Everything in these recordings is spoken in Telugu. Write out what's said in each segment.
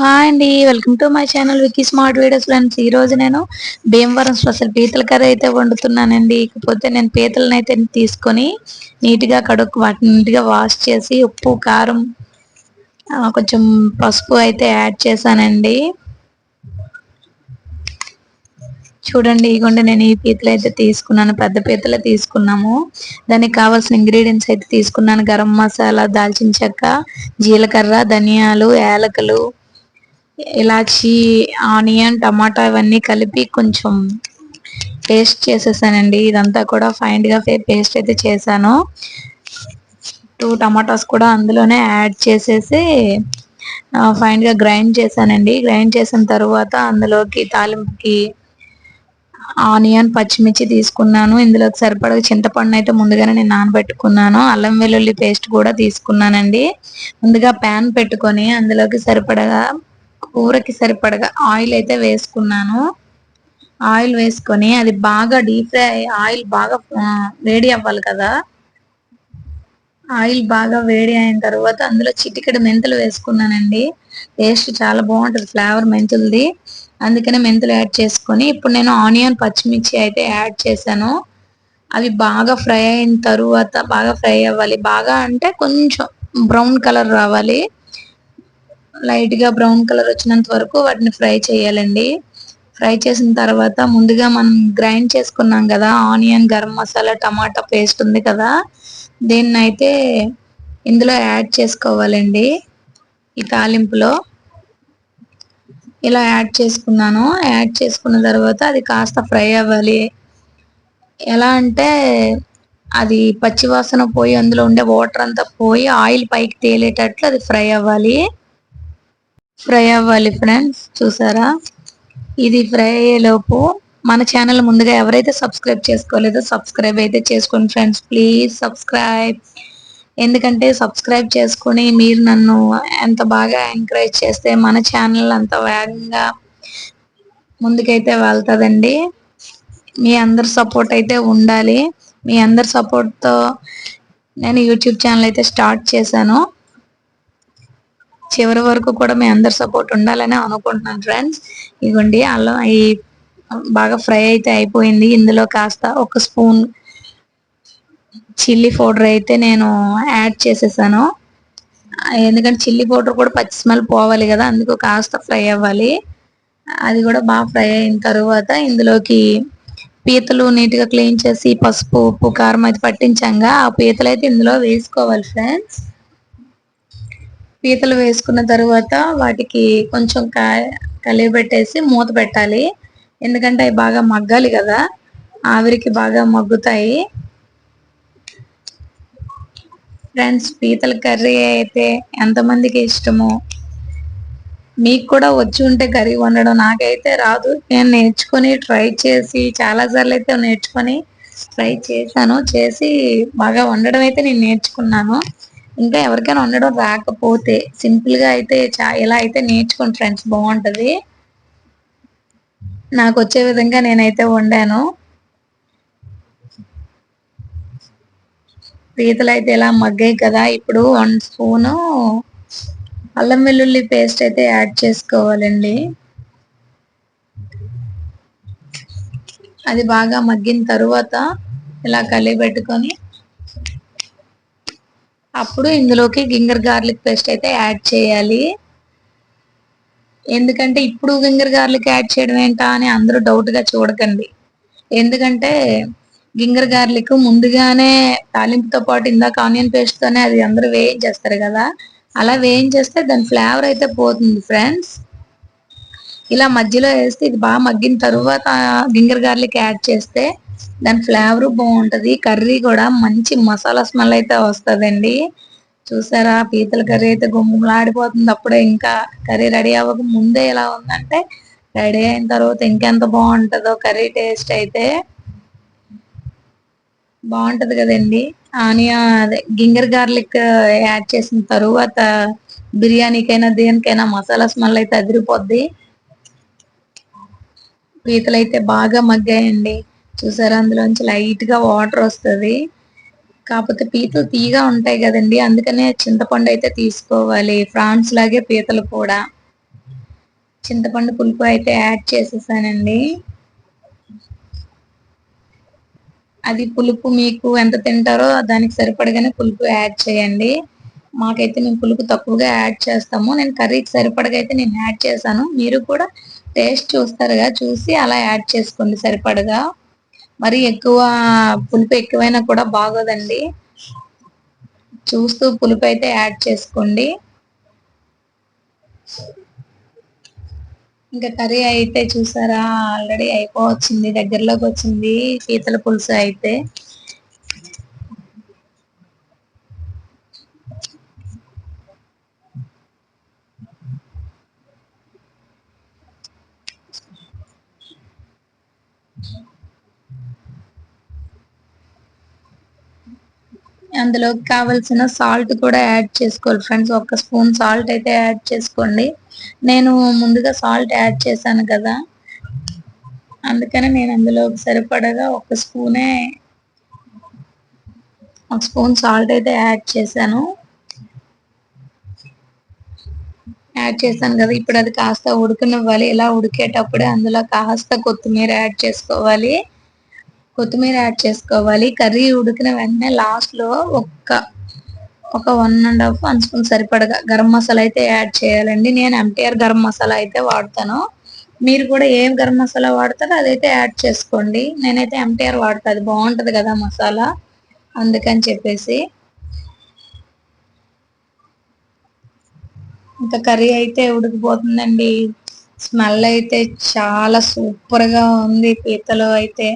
హాయ్ అండి. Welcome to my channel Vicky smart videos friends ఈ రోజు నేను భీమవరం స్పెషల్ పీతల కర్రీ అయితే వండుతున్నానండి. ఇకపోతే నేను పీతలను అయితే తీసుకొని నీట్గా కడుక్కు వాటిని నీట్గా వాష్ చేసి ఉప్పు కారం కొంచెం పసుపు అయితే యాడ్ చేశానండి. చూడండి ఇగోండి నేను ఈ పీతలు అయితే తీసుకున్నాను. పెద్ద పీతలే తీసుకున్నాము. దానికి కావాల్సిన ఇంగ్రీడియంట్స్ అయితే తీసుకున్నాను. గరం మసాలా దాల్చిన చెక్క జీలకర్ర ధనియాలు యాలకులు ఇలాచి ఆనియన్ టమాటా ఇవన్నీ కలిపి కొంచెం పేస్ట్ చేసేసానండి. ఇదంతా కూడా ఫైన్గా పేస్ట్ అయితే చేశాను. టూ టమాటాస్ కూడా అందులోనే యాడ్ చేసేసి ఫైన్గా గ్రైండ్ చేశానండి. గ్రైండ్ చేసిన తర్వాత అందులోకి తాలింపుకి ఆనియన్ పచ్చిమిర్చి తీసుకున్నాను. ఇందులోకి సరిపడా చింతపండు అయితే ముందుగానే నేను నానబెట్టుకున్నాను. అల్లం వెల్లుల్లి పేస్ట్ కూడా తీసుకున్నానండి. ముందుగా ప్యాన్ పెట్టుకొని అందులోకి సరిపడగా కూరకి సరిపడగా ఆయిల్ అయితే వేసుకున్నాను. ఆయిల్ వేసుకొని అది బాగా డీప్ ఫ్రై ఆయిల్ బాగా వేడి అవ్వాలి కదా. ఆయిల్ బాగా వేడి అయిన తర్వాత అందులో చిటికెడు మెంతులు వేసుకున్నానండి. టేస్ట్ చాలా బాగుంటుంది ఫ్లేవర్ మెంతులది. అందుకనే మెంతులు యాడ్ చేసుకొని ఇప్పుడు నేను ఆనియన్ పచ్చిమిర్చి అయితే యాడ్ చేశాను. అవి బాగా ఫ్రై అయిన తరువాత బాగా ఫ్రై అవ్వాలి. బాగా అంటే కొంచెం బ్రౌన్ కలర్ రావాలి. లైట్గా బ్రౌన్ కలర్ వచ్చినంత వరకు వాటిని ఫ్రై చేయాలండి. ఫ్రై చేసిన తర్వాత ముందుగా మనం గ్రైండ్ చేసుకున్నాం కదా onion garam masala tomato paste ఉంది కదా దీన్ని అయితే ఇందులో యాడ్ చేసుకోవాలండి ఈ తాలింపులో. ఇలా యాడ్ చేసుకున్నాను. యాడ్ చేసుకున్న తర్వాత అది కాస్త ఫ్రై అవ్వాలి. ఎలా అంటే అది పచ్చివాసన పోయి అందులో ఉండే వాటర్ అంతా పోయి ఆయిల్ పైకి తేలేటట్లు అది ఫ్రై అవ్వాలి. ఫ్రై అవ్వాలి ఫ్రెండ్స్ చూసారా? ఇది ఫ్రై అయ్యేలోపు మన ఛానల్ ముందుగా ఎవరైతే సబ్స్క్రైబ్ చేసుకోలేదో సబ్స్క్రైబ్ అయితే చేసుకోండి ఫ్రెండ్స్ ప్లీజ్ సబ్స్క్రైబ్ ఎందుకంటే సబ్స్క్రైబ్ చేసుకుని మీరు నన్ను ఎంత బాగా ఎంకరేజ్ చేస్తే మన ఛానల్ అంత వేగంగా ముందుకైతే వెళ్తుందండి. మీ అందరి సపోర్ట్ అయితే ఉండాలి. మీ అందరి సపోర్ట్తో నేను యూట్యూబ్ ఛానల్ అయితే స్టార్ట్ చేశాను. చివరి వరకు కూడా మీ అందరి సపోర్ట్ ఉండాలని అనుకుంటున్నాను ఫ్రెండ్స్ ఇదిగోండి అల్లం ఈ బాగా ఫ్రై అయితే అయిపోయింది. ఇందులో కాస్త ఒక స్పూన్ చిల్లీ పౌడర్ అయితే నేను యాడ్ చేసేసాను. ఎందుకంటే చిల్లీ పౌడర్ కూడా పచ్చి స్మెల్ పోవాలి కదా అందుకు కాస్త ఫ్రై అవ్వాలి. అది కూడా బాగా ఫ్రై అయిన తర్వాత ఇందులోకి పీతలు నీట్గా క్లీన్ చేసి పసుపు ఉప్పు కారం అయితే పట్టించాగా. ఆ పీతలు అయితే ఇందులో వేసుకోవాలి ఫ్రెండ్స్ పీతలు వేసుకున్న తర్వాత వాటికి కొంచెం కలిగి మూత పెట్టాలి. ఎందుకంటే అవి బాగా మగ్గాలి కదా. ఆవిరికి బాగా మగ్గుతాయి. ఫ్రెండ్స్ పీతల కర్రీ అయితే ఎంతమందికి ఇష్టమో మీకు కూడా వచ్చి ఉంటే కర్రీ వండడం నాకైతే రాదు. నేను నేర్చుకొని ట్రై చేసి చాలా సార్లు అయితే నేర్చుకొని ట్రై చేశాను. చేసి బాగా వండడం అయితే నేను నేర్చుకున్నాను. ఇంకా ఎవరికైనా వండడం రాకపోతే సింపుల్గా అయితే ఎలా ఇలా అయితే నేర్చుకోండి ఫ్రెండ్స్ బాగుంటుంది. నాకు వచ్చే విధంగా నేనైతే వండాను. పీతలు అయితే ఇలా మగ్గాయి కదా ఇప్పుడు వన్ స్పూను అల్లం వెల్లుల్లి పేస్ట్ అయితే యాడ్ చేసుకోవాలండి. అది బాగా మగ్గిన తరువాత ఇలా కలిపెట్టుకొని పెట్టుకొని అప్పుడు ఇందులోకి గింగర్ గార్లిక్ పేస్ట్ అయితే యాడ్ చేయాలి. ఎందుకంటే ఇప్పుడు గింగర్ గార్లిక్ యాడ్ చేయడం ఏంటా అని అందరూ డౌట్గా చూడకండి. ఎందుకంటే గింగర్ గార్లిక్ ముందుగానే తాలింపుతో పాటు ఇందాక ఆనియన్ పేస్ట్తోనే అది అందరూ వేయించేస్తారు కదా. అలా వేయించేస్తే దాని ఫ్లేవర్ అయితే పోతుంది ఫ్రెండ్స్. ఇలా మధ్యలో వేస్తే ఇది బాగా మగ్గిన తర్వాత గింగర్ గార్లిక్ యాడ్ చేస్తే దాని ఫ్లేవర్ బాగుంటుంది. కర్రీ కూడా మంచి మసాలా స్మెల్ అయితే వస్తుందండి. చూసారా? పీతల కర్రీ అయితే గుమ్మలాడిపోతుంది అప్పుడే ఇంకా కర్రీ రెడీ అవ్వక ముందే ఎలా ఉందంటే రెడీ అయిన తర్వాత ఇంకెంత బాగుంటుందో కర్రీ టేస్ట్ అయితే బాగుంటుంది కదండి. ఆనియా అదే గింగర్ గార్లిక్ యాడ్ చేసిన తరువాత బిర్యానీకైనా దేనికైనా మసాలా స్మెల్ అయితే అదిరిపోద్ది. పీతలు అయితే బాగా మగ్గాయండి. చూసారా? అందులోంచి లైట్గా వాటర్ వస్తుంది. కాకపోతే పీతలు తీగా ఉంటాయి కదండి. అందుకనే చింతపండు అయితే తీసుకోవాలి. ఫ్రాన్స్ లాగే పీతలు కూడా. చింతపండు పులుపు అయితే యాడ్ చేసేసానండి. అది పులుపు మీకు ఎంత తింటారో దానికి సరిపడగానే పులుపు యాడ్ చేయండి. మాకైతే మేము పులుపు తక్కువగా యాడ్ చేస్తాము. నేను కర్రీకి సరిపడగా అయితే నేను యాడ్ చేశాను. మీరు కూడా టేస్ట్ చూస్తారుగా చూసి అలా యాడ్ చేసుకోండి సరిపడగా. మరి ఎక్కువ పులుపు ఎక్కువైనా కూడా బాగోదండి. చూస్తూ పులుపు అయితే యాడ్ చేసుకోండి. ఇంకా కర్రీ అయితే చూసారా ఆల్రెడీ అయిపోవచ్చింది దగ్గరలోకి వచ్చింది పీతల పులుసు అయితే. అందులోకి కావలసిన సాల్ట్ కూడా యాడ్ చేసుకోవాలి. ఫ్రెండ్స్ ఒక స్పూన్ సాల్ట్ అయితే యాడ్ చేసుకోండి. నేను ముందుగా సాల్ట్ యాడ్ చేశాను కదా. అందుకని నేను అందులో సరిపడగా ఒక స్పూనే ఒక స్పూన్ సాల్ట్ అయితే యాడ్ చేశాను. యాడ్ చేశాను కదా. ఇప్పుడు అది కాస్త ఉడకనివ్వాలి. ఇలా ఉడికేటప్పుడే అందులో కాస్త కొత్తిమీర యాడ్ చేసుకోవాలి. కొత్తిమీర యాడ్ చేసుకోవాలి. కర్రీ ఉడికిన వెంటనే లాస్ట్లో ఒక్క ఒక one and half one spoon సరిపడగా గరం మసాలా అయితే యాడ్ చేయాలండి. నేను ఎంటీఆర్ గరం మసాలా అయితే వాడతాను. మీరు కూడా ఏం గరం మసాలా వాడతారో అదైతే యాడ్ చేసుకోండి. నేనైతే ఎంటీఆర్ వాడతా అది బాగుంటుంది కదా మసాలా. అందుకని చెప్పేసి. ఇంకా కర్రీ అయితే ఉడికిపోతుందండి. స్మెల్ అయితే చాలా సూపర్గా ఉంది. పీతలు అయితే.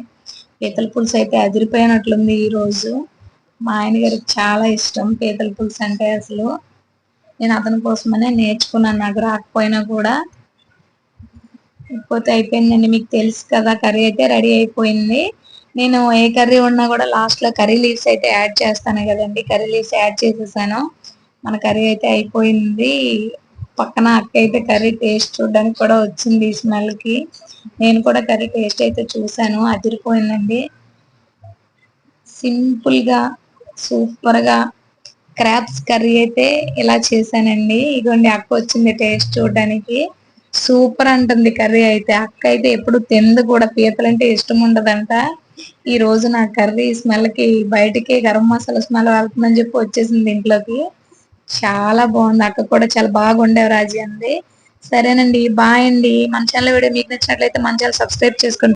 పీతల పులుసు అయితే అదిరిపోయినట్లుంది ఈ రోజు. మా ఆయన గారికి చాలా ఇష్టం పీతల పులుసు అంటే అసలు. నేను అతని కోసమనే నేర్చుకున్నాను నాకు రాకపోయినా కూడా. అయిపోతే అయిపోయిందండి మీకు తెలుసు కదా కర్రీ అయితే రెడీ అయిపోయింది. నేను ఏ కర్రీ ఉన్నా కూడా లాస్ట్లో కర్రీ లీవ్స్ అయితే యాడ్ చేస్తాను కదండి కర్రీ లీవ్స్ యాడ్ చేసేసాను. మన కర్రీ అయితే అయిపోయింది. పక్కన అక్క అయితే కర్రీ టేస్ట్ చూడడానికి కూడా వచ్చింది ఈ స్మెల్కి నేను కూడా కర్రీ టేస్ట్ అయితే చూసాను అదిరిపోయిందండి. సింపుల్గా సూపర్గా క్రాప్స్ కర్రీ అయితే ఇలా చేశానండి. ఇదిగోండి అక్క వచ్చింది టేస్ట్ చూడడానికి. సూపర్ అంటుంది కర్రీ అయితే. అక్క అయితే ఎప్పుడు తిందు కూడా పీతలంటే ఇష్టం ఉండదంట. ఈ రోజు నా కర్రీ స్మెల్కి బయటికి గరం మసాలా స్మెల్ వెళ్తుందని చెప్పి వచ్చేసింది ఇంట్లోకి. చాలా బాగుంది. అక్క కూడా చాలా బాగుండేవి రాజీ అంది. సరేనండి బాయ్ అండి. మన ఛానల్ వీడియో మీకు నచ్చినట్లయితే మన ఛానల్ సబ్స్క్రైబ్ చేసుకోండి